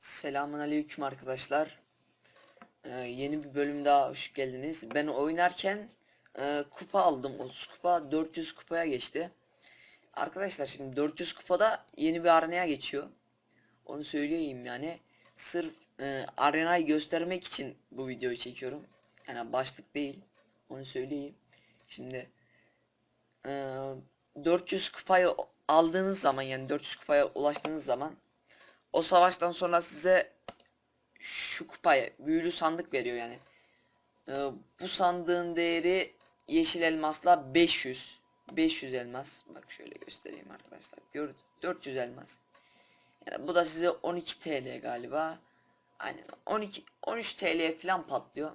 Selamun aleyküm arkadaşlar. Ee, yeni bir bölüm daha hoş geldiniz. Ben oynarken e, kupa aldım. 30 kupa 400 kupaya geçti. Arkadaşlar şimdi 400 kupada yeni bir arenaya geçiyor. Onu söyleyeyim yani. Sırf e, arenayı göstermek için bu videoyu çekiyorum. Yani başlık değil. Onu söyleyeyim. Şimdi e, 400 kupayı aldığınız zaman yani 400 kupaya ulaştığınız zaman o savaştan sonra size şu kupayı büyülü sandık veriyor yani. Ee, bu sandığın değeri yeşil elmasla 500. 500 elmas. Bak şöyle göstereyim arkadaşlar. Gör 400 elmas. Yani bu da size 12 TL galiba. Aynen 12 13 TL falan patlıyor.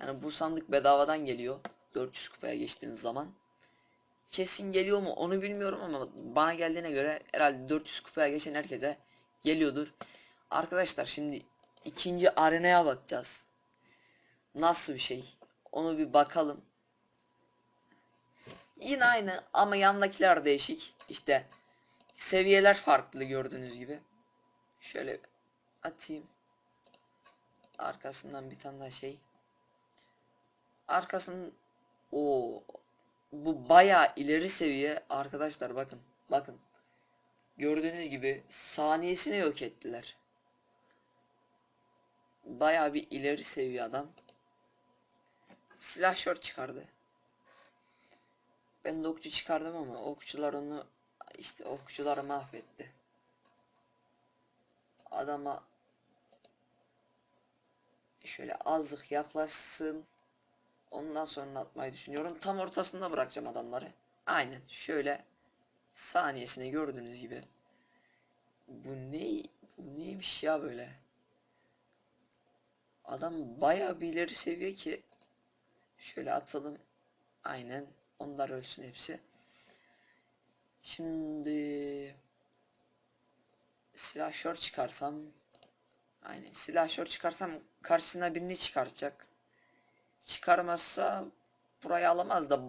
Yani bu sandık bedavadan geliyor. 400 kupaya geçtiğiniz zaman. Kesin geliyor mu onu bilmiyorum ama bana geldiğine göre herhalde 400 kupaya geçen herkese geliyordur. Arkadaşlar şimdi ikinci arenaya bakacağız. Nasıl bir şey? Onu bir bakalım. Yine aynı ama yandakiler değişik. İşte seviyeler farklı gördüğünüz gibi. Şöyle atayım. Arkasından bir tane daha şey. Arkasının o bu bayağı ileri seviye arkadaşlar bakın. Bakın. Gördüğünüz gibi saniyesine yok ettiler. Bayağı bir ileri seviye adam. Silah short çıkardı. Ben okçu çıkardım ama okçular onu işte okçuları mahvetti. Adama şöyle azıcık yaklaşsın. Ondan sonra atmayı düşünüyorum. Tam ortasında bırakacağım adamları. Aynen şöyle saniyesine gördüğünüz gibi. Bu ne? Bu neymiş ya böyle? Adam bayağı bir ileri seviye ki. Şöyle atalım. Aynen. Onlar ölsün hepsi. Şimdi silah short çıkarsam aynen silah short çıkarsam karşısına birini çıkaracak. Çıkarmazsa burayı alamaz da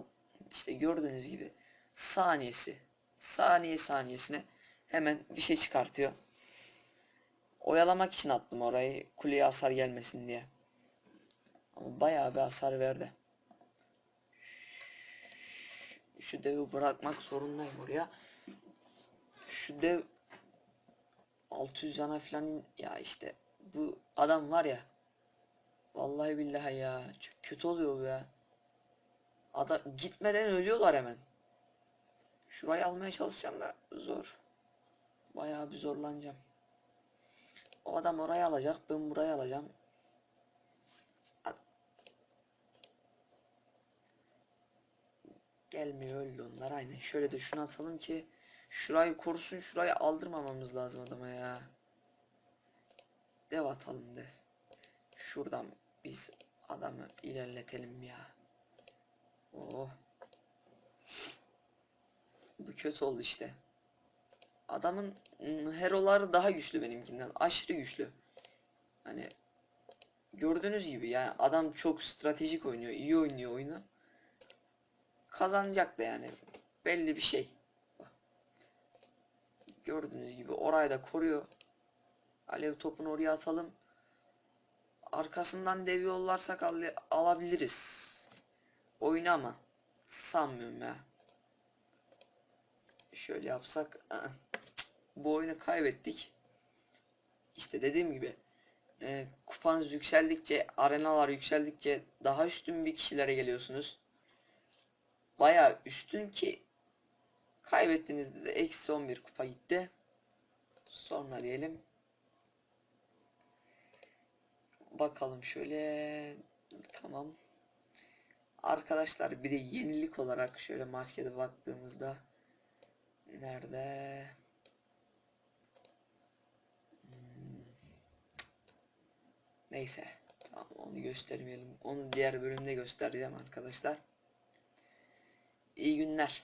işte gördüğünüz gibi saniyesi saniye saniyesine hemen bir şey çıkartıyor. Oyalamak için attım orayı kuleye hasar gelmesin diye. Ama bayağı bir hasar verdi. Şu devi bırakmak zorundayım oraya. Şu dev 600 yana falan ya işte bu adam var ya vallahi billahi ya çok kötü oluyor bu ya. Adam gitmeden ölüyorlar hemen. Şurayı almaya çalışacağım da zor. Bayağı bir zorlanacağım. O adam orayı alacak, ben burayı alacağım. Gelmiyor öldü onlar aynen. Şöyle de şunu atalım ki şurayı korusun, şurayı aldırmamamız lazım adama ya. Dev atalım dev. Şuradan biz adamı ilerletelim ya. Oh. Bu kötü oldu işte. Adamın ım, heroları daha güçlü benimkinden. Aşırı güçlü. Hani gördüğünüz gibi yani adam çok stratejik oynuyor. iyi oynuyor oyunu. Kazanacak da yani. Belli bir şey. Bak. Gördüğünüz gibi orayı da koruyor. Alev topunu oraya atalım. Arkasından dev yollarsak al alabiliriz. Oyunu ama sanmıyorum ya. Şöyle yapsak ı-ı. bu oyunu kaybettik. İşte dediğim gibi e, kupanız yükseldikçe arenalar yükseldikçe daha üstün bir kişilere geliyorsunuz. Baya üstün ki kaybettiğinizde de eksi 11 kupa gitti. Sonra diyelim. Bakalım şöyle tamam. Arkadaşlar bir de yenilik olarak şöyle markete baktığımızda Nerede? Hmm. Neyse. Tamam onu göstermeyelim. Onu diğer bölümde göstereceğim arkadaşlar. İyi günler.